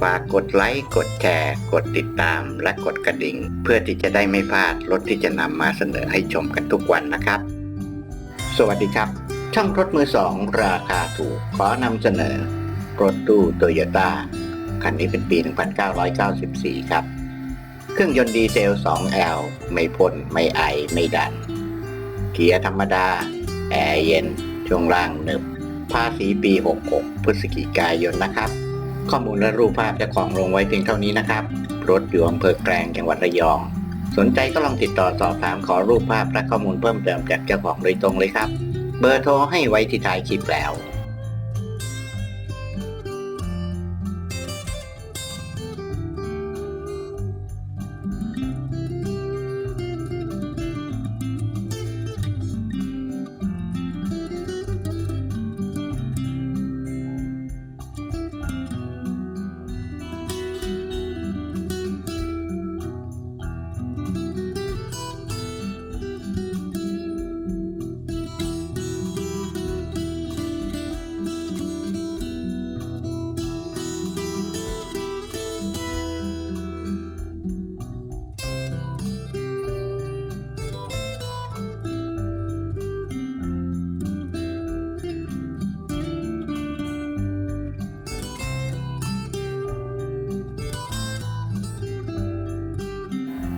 ฝากกดไลค์ กดแชร์ กดติดตาม และกดกระดิ่ง เพื่อที่จะได้ไม่พลาดรถที่จะนำมาเสนอให้ชมกันทุกวันนะครับ สวัสดีครับ ช่องรถมือสองราคาถูก ขอนำเสนอ รถตู้โตโยต้าคันนี้เป็นปี 1994 ครับ เครื่องยนต์ดีเซล 2L ไม่พ่นไม่ไอ ไม่ดัน เกียร์ธรรมดา แอร์เย็น ช่วงล่างหนึบภาษีปี 66 พฤศจิกายนนะครับ ข้อมูลและรูปภาพเจ้าของลงไว้เพียงเท่านี้นะครับ รถอยู่อำเภอแกลงจังหวัดระยอง สนใจก็ลองติดต่อสอบถามขอรูปภาพและข้อมูลเพิ่มเติมจากเจ้าของโดยตรงเลยครับ เบอร์โทรให้ไว้ที่ท้ายคลิปแล้ว